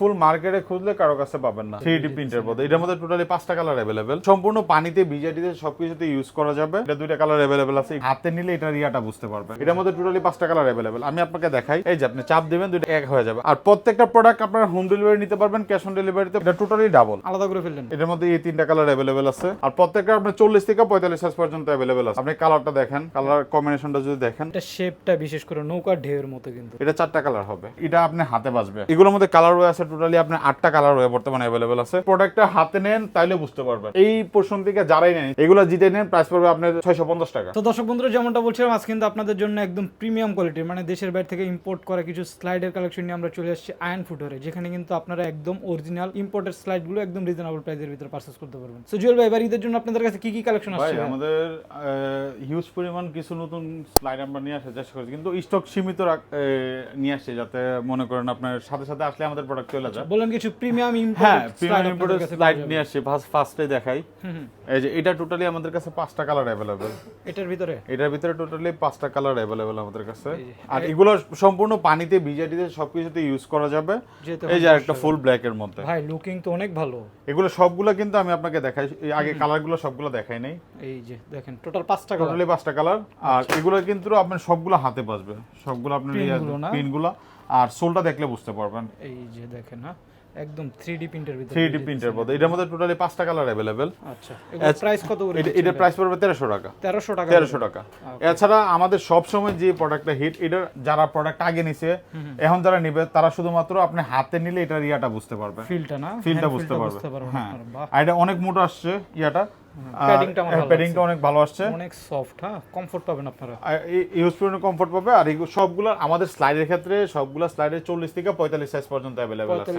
ফুল মার্কেটে খুঁজলে কারও কাছে পাবেন না। থ্রি ডি প্রিন্টের মধ্যে। এটার মধ্যে টোটালি পাঁচটা কালার অ্যাভেলেবেল সম্পূর্ণ পানিতে ভিজাটিতে সবকিছুতে ইউজ করা যাবে। এটা দুইটা কালার অ্যাভেলেবেল আছে। হাতে নিলে এটার ইয়াটা বুঝতে পারবেন। এটার মধ্যে টোটালি পাঁচটা কালার অ্যাভেলেবেল আমি আপনাকে দেখাই। এই যে আপনি চাপ দিবেন দুইটা এক হয়ে যাবে। আর প্রত্যেকটা প্রোডাক্ট আপনার হোম ডেলিভারি নিতে পারবেন ক্যাশ অন ডেলিভারিতে এটা টোটালি ডাবল আলাদা করে ফেললেন। এটার মধ্যে এই তিনটা কালার অ্যাভেলেবেল আছে। আর প্রত্যেকটা আপনার চল্লিশ থেকে পঁয়তাল্লিশ সাইজ পর্যন্ত অ্যাভেলেবেল আছে। আপনি কালারটা দেখেন। কালার কম্বিনেশনটা যদি দেখেন। এটা শেপটা বিশেষ করে নৌকার ঢেউয়ের মতো কিন্তু। এটা চারটা কালার হবে। এটা আপনি হাতে বাজবে এগুলোর মধ্যে কালার রয়ে আছে টোটালি আপনার আটটা কালার রয়ে বর্তমানে অ্যাভেলেবেল আছে। প্রোডাক্টটা হাতে নেন তাইলে বুঝতে পারবেন। এই পোর্শন থেকে যারাই নেন এগুলো জিতে নেন প্রাইস পড়বে আপনার ছয়শো পঞ্চাশ টাকা। তো দর্শক বন্ধুরা যেমনটা বলছিলাম আজ কিন্তু আপনাদের জন্য একদম প্রিমিয়াম কোয়ালিটির মানে দেশের বাইরে থেকে ইম্পোর্ট করা কিছু স্লাইডের কালেকশন নিয়ে আমরা চলে আসছি আয়ন ফুটরে যেখানে কিন্তু আপনারা একদম অরিজিনাল ইম্পোর্টেড স্লাইডগুলো একদম রিজনেবল প্রাইসের ভিতরে পারচেস করতে পারবেন। সো জুয়েল ভাই এবার ঈদের জন্য আপনাদের কাছে কি কি কালেকশন ভাই আসছে? আমাদের হিউজ পরিমাণ কিছু নতুন স্লাইড আমরা নিয়ে আসার চেষ্টা করছি কিন্তু স্টক সীমিত রাখ- নিয়ে আসছে যাতে মনে করেন আপনার সাথে সাথে আসলে আমাদের প্রোডাক্ট চলে যায় বলেন কিছু প্রিমিয়াম হ্যাঁ প্রিমিয়াম ইম্পোর্টেড স্লাইড নিয়ে আসছি ফার্স্টে দেখাই। এই যে এটা টোটালি আমাদের কাছে পাঁচটা কালার অ্যাভেলেবেল এটার ভিতরে? এটার ভিতরে টোটালি পাঁচটা কালার অ্যাভেলেবেল আমাদের কাছে। আর এগুলো সম্পূর্ণ পানিতে ভিজাটিতে সবকিছুতে ইউজ করা যাবে। এই যে একটা ফুল ব্ল্যাক এর মধ্যে। ভাই লুকিং তো অনেক ভালো। এগুলো সবগুলো কিন্তু আমি আপনাকে দেখাই। আগে কালারগুলো সবগুলো দেখাই নাই। এই যে দেখেন টোটাল পাঁচটা কালার টোটালি পাঁচটা কালার আর এগুলো কিন্তু আপনার সবগুলো হাতে বাজবে সবগুলো আপনার Pinগুলো না? পিনগুলো আর সোলটা দেখলে বুঝতে পারবেন। এই যে দেখেন হ্যাঁ? একদম থ্রি ডি প্রিন্টের ভিতরে থ্রি ডি প্রিন্টের মধ্যে। এটার মধ্যে টোটালি পাঁচটা কালার অ্যাভেলেবেল আচ্ছা এগুলো প্রাইস কত করে এটার প্রাইস পড়বে তেরোশো টাকা। তেরোশো টাকা। তেরোশো টাকা। এছাড়া আমাদের সব সময় যে প্রোডাক্টটা হিট এটা যারা প্রোডাক্ট আগে নিছে এখন যারা নিবে তারা শুধুমাত্র আপনি হাতে নিলে এটার ইয়াটা বুঝতে পারবে। ফিলটা না? ফিলটা বুঝতে পারবে। পারবেন হ্যাঁ। আর এটা অনেক মোটা আসছে ইয়াটা। প্যাডিংটা অনেক ভালো আসছে। অনেক সফট হ্যাঁ কমফোর্ট পাবেন আপনারা। ইউজ করে কমফোর্ট পাবে আর সবগুলো আমাদের স্লাইডের ক্ষেত্রে সবগুলো স্লাইডের চল্লিশ থেকে পঁয়তাল্লিশ সাইজ পর্যন্ত অ্যাভেলেবেল আছে।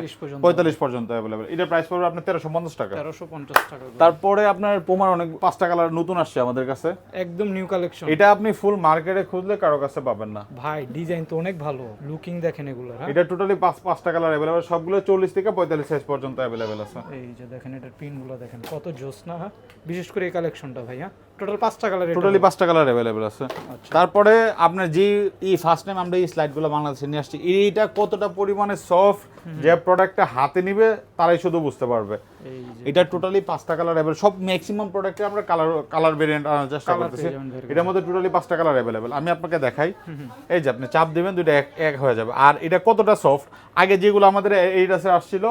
পঁয়তাল্লিশ পর্যন্ত। অ্যাভেলেবেল এটা প্রাইস পড়বে আপনার তেরোশো পঞ্চাশ টাকা। তেরোশো পঞ্চাশ টাকা তারপরে আপনার পোমার অনেক পাঁচটা কালার নতুন আসছে আমাদের কাছে। একদম নিউ কালেকশন এটা আপনি ফুল মার্কেটে খুঁজলে কারও কাছে পাবেন না। ভাই ডিজাইন তো অনেক ভালো। লুকিং দেখেন এগুলো হ্যাঁ। এটা টোটালি পাঁচ পাঁচটা কালার অ্যাভেলেবেল সবগুলো চল্লিশ থেকে পঁয়তাল্লিশ সাইজ পর্যন্ত অ্যাভেলেবেল আছে। এই যে দেখেন এটার পিনগুলো দেখেন কত জোস না হ্যাঁ। বিশেষ করে এই কালেকশনটা ভাই হ্যাঁ টোটাল পাঁচটা কালার টোটালি পাঁচটা কালার অ্যাভেলেবেল আছে। আচ্ছা। তারপরে আপনার যে এই ফার্স্ট টাইম আমরা এই স্লাইডগুলো বাংলাদেশে নিয়ে আসছি। এইটা কতটা পরিমাণে সফট যে প্রোডাক্টটা হাতে নিবে তারাই শুধু বুঝতে পারবে। এটা টোটালি পাঁচটা কালার অ্যাভেলেবল সব ম্যাক্সিমাম প্রোডাক্টে আমরা কালার কালার ভেরিয়েন্ট আনার চেষ্টা করতেছি। এটার মধ্যে টোটালি পাঁচটা কালার অ্যাভেলেবল আমি আপনাকে দেখাই। এই যে আপনি চাপ দিবেন দুইটা এক এক হয়ে যাবে। আর এটা কতটা সফট আগে যেগুলো আমাদের এই রাসে আসছিল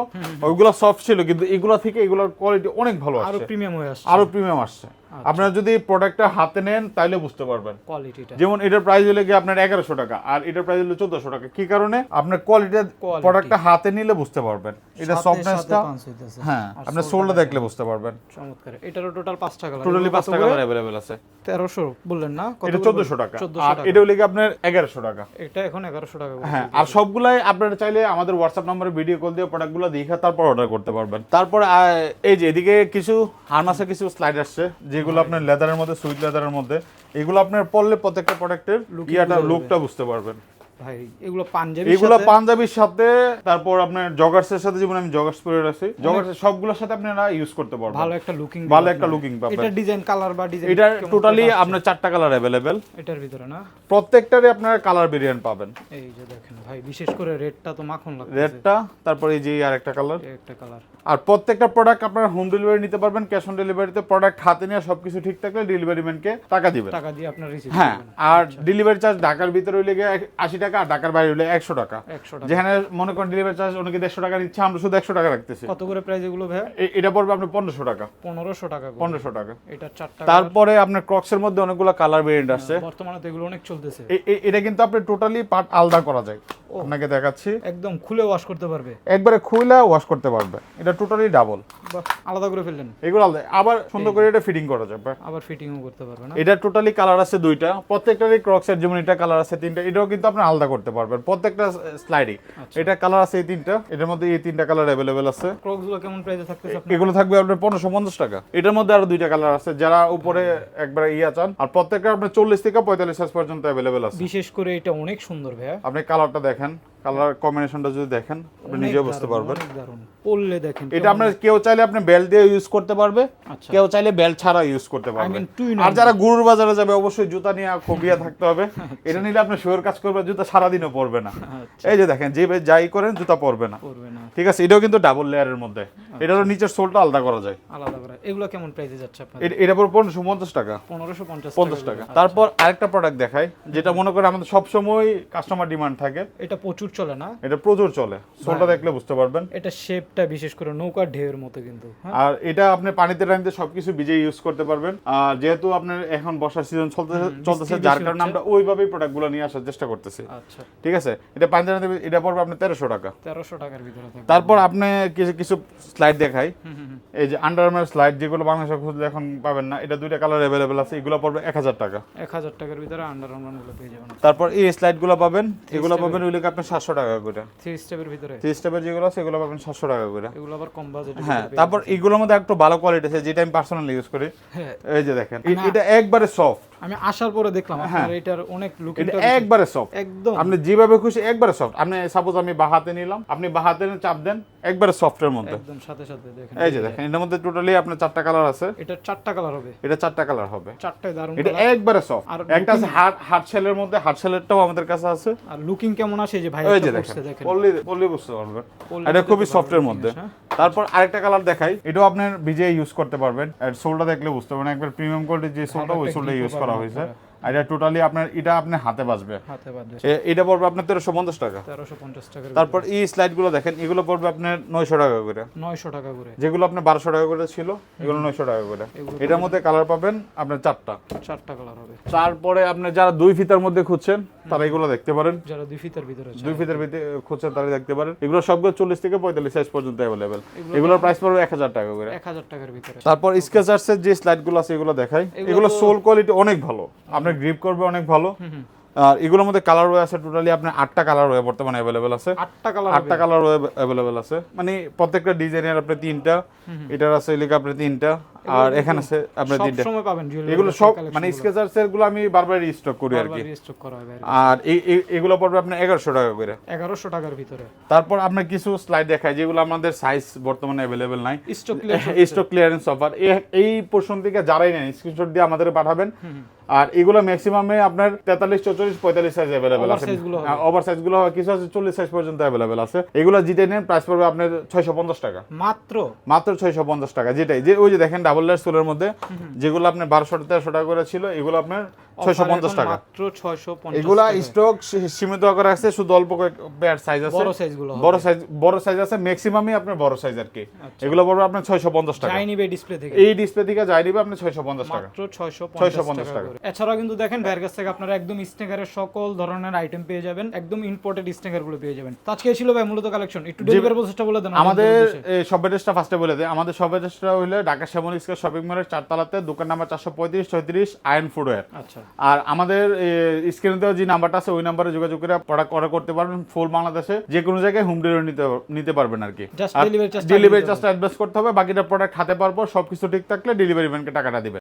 ওইগুলো সফট ছিল কিন্তু এগুলো থেকে এগুলোর কোয়ালিটি অনেক ভালো আরও প্রিমিয়াম হয়ে আসছে। আরও প্রিমিয়াম আসছে। আপনারা যদি প্রোডাক্টটা হাতে নেন তাইলে বুঝতে পারবেন। কোয়ালিটিটা যেমন এটার প্রাইস হলে গিয়ে আপনার এগারোশো টাকা আর এটার প্রাইস হলো চোদ্দশো টাকা। কি কারণে? আপনার কোয়ালিটি প্রোডাক্টটা হাতে নিলে বুঝতে পারবেন। এটা সফটনেসটা। হ্যাঁ আপনার সোলটা দেখলে বুঝতে পারবেন। চমৎকার। এটারও টোটাল পাঁচটা কালার টোটালি পাঁচটা কালার অ্যাভেলেবেল আছে। তেরোশো বললেন না? কত এটা চোদ্দশো টাকা। আর এটা হলে গিয়ে আপনার এগারোশো টাকা। এটা এখন এগারোশো টাকা হ্যাঁ আর সবগুলাই আপনারা চাইলে আমাদের হোয়াটসঅ্যাপ নম্বরে ভিডিও কল দিয়ে প্রোডাক্টগুলো দেখে তারপর অর্ডার করতে পারবেন। তারপর এই যে এদিকে কিছু হার্মাসের কিছু স্লাইড আসছে যেগুলো আপনার লেদারের মধ্যে সুইট লেদারের মধ্যে এগুলো আপনার পরলে প্রত্যেকটা প্রোডাক্টের ইয়াটা লুকটা বুঝতে পারবেন। ভাই এগুলো পাঞ্জাবি এগুলো পাঞ্জাবির সাথে তারপর আপনার জগার্সের সাথে যেমন আমি জগার্স পরে রাখছি জগার্স সবগুলোর সাথে আপনারা ইউজ করতে পারবেন। ভালো একটা লুকিং ভালো একটা লুকিং পাবেন। এটা ডিজাইন কালার বা ডিজাইন এটা টোটালি আপনার চারটা কালার অ্যাভেলেবেল এটার ভিতরে না? প্রত্যেকটারই আপনারা কালার ভেরিয়েন্ট পাবেন। এই যে দেখেন ভাই বিশেষ করে রেডটা তো মাখন লাগছে রেডটা তারপরে এই যে আর একটা কালার একটা কালার আর প্রত্যেকটা প্রোডাক্ট আপনারা হোম ডেলিভারি নিতে পারবেন ক্যাশ অন ডেলিভারিতে প্রোডাক্ট হাতে নিয়ে সবকিছু ঠিক থাকলে ডেলিভারি ম্যানকে টাকা দিবেন। টাকা দিয়ে আপনার রিসিভ হ্যাঁ আর ডেলিভারি চার্জ ঢাকার ভিতরে হইলে আশি টাকা আর ঢাকার বাইরে হলে একশো টাকা। যেখানে মনে করেন ডেলিভারি চার্জ অনেকে দেড়শো টাকা নিচ্ছে আমরা শুধু একশো টাকা রাখতেছি। কত করে প্রাইস এগুলো ভাই এটা পড়বে আপনার পনেরোশো টাকা। পনেরোশো টাকা পনেরোশো টাকা। এটা চারটা তারপরে আপনার ক্রক্সের মধ্যে অনেকগুলো কালার ভেরিয়েন্ট আসছে। বর্তমানে তো এগুলো অনেক চলতেছে। এটা কিন্তু আপনি টোটালি পার্ট আলাদা করা যায়। আপনাকে দেখাচ্ছি। একদম খুলে ওয়াশ করতে পারবে। একবারে খুলে ওয়াশ করতে পারবে। এটা টোটালি ডাবল আলাদা করে ফেললেন। এগুলো আলাদা। আবার সুন্দর করে এটা ফিটিং করা যাবে। আবার ফিটিংও করতে পারবে না? এটা টোটালি কালার আছে দুইটা। প্রত্যেকটারই ক্রক্সের যেমন এটা কালার আছে তিনটা এটাও কিন্তু আপনি আলাদা করতে পারবেন। প্রত্যেকটা স্লাইডই এটা কালার আছে এই তিনটা। এটার মধ্যে এই তিনটা কালার অ্যাভেলেবেল আছে। ক্রক্সগুলো কেমন প্রাইসে থাকতেছে আপনার? এগুলো থাকবে আপনার পনেরোশো পঞ্চাশ টাকা। এটার মধ্যে আরও দুইটা কালার আছে। যারা উপরে একবার ইয়া চান। আর প্রত্যেকটা আপনার চল্লিশ থেকে পঁয়তাল্লিশ সাইজ পর্যন্ত অ্যাভেলেবেল আছে। বিশেষ করে এটা অনেক সুন্দর ভাইয়া। আপনি কালারটা দেখেন। দেখান কালার কম্বিনেশনটা যদি দেখেন আপনি নিজেও বুঝতে পারবেন। পরলে দেখেন এটা আপনার কেউ চাইলে আপনি বেল্ট দিয়ে ইউজ করতে পারবে আচ্ছা। কেউ চাইলে বেল্ট ছাড়া ইউজ করতে পারবে। আর যারা গুরুর বাজারে যাবে অবশ্যই জুতা নিয়ে খবিয়া থাকতে হবে। এটা নিলে আপনি শুয়ের কাজ করবে জুতা সারাদিনও পরবে না। আচ্ছা। এই যে দেখেন যে যাই করেন জুতা পরবে না। পরবে না। ঠিক আছে এটাও কিন্তু ডাবল লেয়ারের মধ্যে। আচ্ছা। এটারও নিচের সোলটা আলাদা করা যায়। আলাদা করে এগুলো কেমন প্রাইসে যাচ্ছে আপনার এটা পর পনেরোশো পঞ্চাশ টাকা। পনেরোশো পঞ্চাশ পঞ্চাশ টাকা। তারপর আরেকটা প্রোডাক্ট দেখাই যেটা মনে করে আমাদের সবসময় কাস্টমার ডিমান্ড থাকে। এটা প্রচুর প্রচুর চলে না? এটা প্রচুর চলে। সোলটা হ্যাঁ। দেখলে বুঝতে পারবেন। এটা শেপটা বিশেষ করে নৌকার ঢেউয়ের মতো কিন্তু হ্যাঁ। আর এটা আপনি পানিতে রাখতে সবকিছু ভিজে ইউজ করতে পারবেন। আর যেহেতু আপনার এখন বর্ষার সিজন চলতেছে চলতেছে যার কারণে আমরা ওইভাবেই প্রোডাক্টগুলো নিয়ে আসার চেষ্টা করতেছি। আচ্ছা। ঠিক আছে? এটা পানিতে রাখতে এটা পড়বে আপনি তেরোশো টাকা। তেরোশো টাকার ভিতরে তারপর আপনি কিছু কিছু স্লাইড দেখাই। এই যে আন্ডারমের স্লাইড যেগুলো বাংলাদেশে খুঁজলে এখন পাবেন না এটা দুইটা কালার অ্যাভেলেবেল আছে এগুলো পড়বে এক হাজার টাকা। এক হাজার টাকার ভিতরে আন্ডার পেয়ে যাবেন। তারপর এই স্লাইডগুলো পাবেন। এগুলো পাবেন ওইগুলোকে আপনার 700 টাকা করে। থ্রি স্টেপের ভিতরে? থ্রি স্টেপের যেগুলো আছে এগুলো পাবেন 700 টাকা করে। এগুলো আবার কম বাজেট হ্যাঁ তারপর এগুলোর মধ্যে একটু ভালো কোয়ালিটি আছে যেটা আমি পার্সোনালি ইউজ করি। হ্যাঁ। এই যে দেখেন হ্যাঁ। এটা একবারে সফট আমি আসার পরে দেখলাম আপনার এটার অনেক লুক এটা একবারে সফট একদম। আপনি যেভাবে খুশি একবারে সফট আপনি সাপোজ আমি বাহাতে নিলাম আপনি বাহাতে নিয়ে চাপ দেন একবারে সফটের মধ্যে। একদম সাথে সাথে দেখেন। এই যে দেখেন এটার মধ্যে টোটালি আপনার চারটা কালার আছে। এটা চারটা কালার হবে। এটা চারটা কালার হবে। চারটায় দারুণ এটা একবারে সফট আর একটা আছে হার্ড হার্ড শেলের মধ্যে হার্ড শেলেরটাও আমাদের কাছে আছে। আর লুকিং কেমন আসে যে ভাই একটা যে দেখেন পল্লি পল্লি বুঝতে পারবেন। এটা খুবই সফটের মধ্যে। হ্যাঁ। তারপর আরেকটা কালার দেখাই। এটাও আপনার ভিজে ইউজ করতে পারবেন। আর সোলটা দেখলে বুঝতে পারবেন। একবার প্রিমিয়াম কোয়ালিটির যে সোলটা ওই সোলটা ইউজ করা হয়েছে। এটা টোটালি আপনার এটা আপনার হাতে বাজবে হাতে বাঁধবে এ- এটা পড়বে আপনার তেরোশো পঞ্চাশ টাকা। তেরোশো পঞ্চাশ টাকার তারপর এই স্লাইডগুলো দেখেন এগুলো পড়বে আপনার নয়শো টাকা করে। নয়শো টাকা করে। যেগুলো আপনার বারোশো টাকা করে ছিল এগুলো নয়শো টাকা করে। এটার মধ্যে কালার পাবেন আপনার চারটা। চারটা কালার হবে। তারপরে আপনার যারা দুই ফিতার মধ্যে খুঁজছেন তারা এগুলো দেখতে পারেন। যারা দুই ফিতার ভিতরে আছে। দুই ফিতার ভিতরে খুঁজছেন তারা দেখতে পারেন। এগুলো সবগুলো চল্লিশ থেকে পঁয়তাল্লিশ সাইজ পর্যন্ত অ্যাভেলেবেল এগুলোর প্রাইস পড়বে এক হাজার টাকা করে। এক হাজার টাকার ভিতরে। তারপর স্কেচার্সের যে স্লাইডগুলো আছে এগুলো দেখাই। এগুলো সোল কোয়ালিটি অনেক ভালো। আপনার গ্রিপ করবে অনেক ভালো। আর এগুলোর মধ্যে কালার ওয়ে আছে টোটালি আপনার আটটা কালার ওয়ে বর্তমানে অ্যাভেলেবেল আছে। আটটা কালার আটটা কালার ওয়ে অ্যাভেলেবেল আছে। মানে প্রত্যেকটা ডিজাইনের আপনার তিনটা এটার আছে এলাকা আপনার তিনটা আর এখানে আছে আপনার সব তিনটা সময় পাবেন এগুলো সব মানে স্কেচার্স এরগুলো আমি বারবার রিস্টক করি আর কি। স্টক করা হবে আর এগুলো পড়বে আপনার এগারোশো টাকা করে। এগারোশো টাকার ভিতরে। তারপর আপনার কিছু স্লাইড দেখায় যেগুলো আমাদের সাইজ বর্তমানে অ্যাভেলেবেল নাই। স্টক স্টক ক্লিয়ারেন্স অফার এই পোর্শন থেকে যারাই নেন স্ক্রিনশট দিয়ে আমাদের পাঠাবেন। আর এগুলো ম্যাক্সিমামে আপনার তেতাল্লিশ চৌচল্লিশ পঁয়তাল্লিশ সাইজ অ্যাভেলেবেল আছে। ওভার সাইজগুলো হবে, কিছু আছে চল্লিশ সাইজ পর্যন্ত অ্যাভেলেবেল আছে। এগুলো যেটা নেন প্রাইস পড়বে আপনার ছয়শো পঞ্চাশ টাকা। মাত্র? মাত্র ছয়শো পঞ্চাশ টাকা যেটাই। যে ওই যে দেখেন ডাবল লেয়ার সোলের মধ্যে যেগুলো আপনার বারোশো তেরোশো টাকা করে ছিল এগুলো আপনার ছয়শো Offer পঞ্চাশ এখন টাকা। মাত্র ছয়শো পঞ্চাশ এগুলা স্টক সীমিত করে আছে শুধু অল্প পেয়ার সাইজ আছে। বড় বড় সাইজ বড় সাইজ আছে ম্যাক্সিমামই আপনার বড় সাইজ আর কি। এগুলো পড়বে আপনার ছয়শো পঞ্চাশ টাকা। যাই নিবে ডিসপ্লে থেকে। এই ডিসপ্লে থেকে আপনি ছয়শো পঞ্চাশ টাকা। মাত্র 650 টাকা। এছাড়াও কিন্তু দেখেন কাছ থেকে আপনারা একদম স্নেকারের সকল ধরনের আইটেম পেয়ে যাবেন। একদম ইম্পোর্টেড স্নেকারগুলো পেয়ে যাবেন। আজকে ছিল ভাই মূলত কালেকশন একটু ডেলিভারি প্রসেসটা বলে দেন আমাদের সব অ্যাড্রেসটা ফার্স্টে বলে দেয় আমাদের সব অ্যাড্রেসটা হইলে ঢাকা শ্যামল স্কোয়ার শপিং মলের চারতলাতে দোকান নাম্বার চারশো পঁয়ত্রিশ ছয়ত্রিশ আয়ন ফুডওয়্যার আচ্ছা। আর আমাদের স্ক্রিনে দেওয়া যে নাম্বারটা আছে ওই নাম্বারে যোগাযোগ করে প্রোডাক্ট অর্ডার করতে পারবেন ফুল বাংলাদেশে। যে কোনো জায়গায় হোম ডেলিভারি নিতে নিতে পারবেন আর কি ডেলিভারি চার্জ টা ডেলিভারি চার্জটা অ্যাডভান্স করতে হবে বাকিটা প্রোডাক্ট হাতে পারব সবকিছু ঠিক থাকলে ডেলিভারি ম্যানকে টাকাটা দিবেন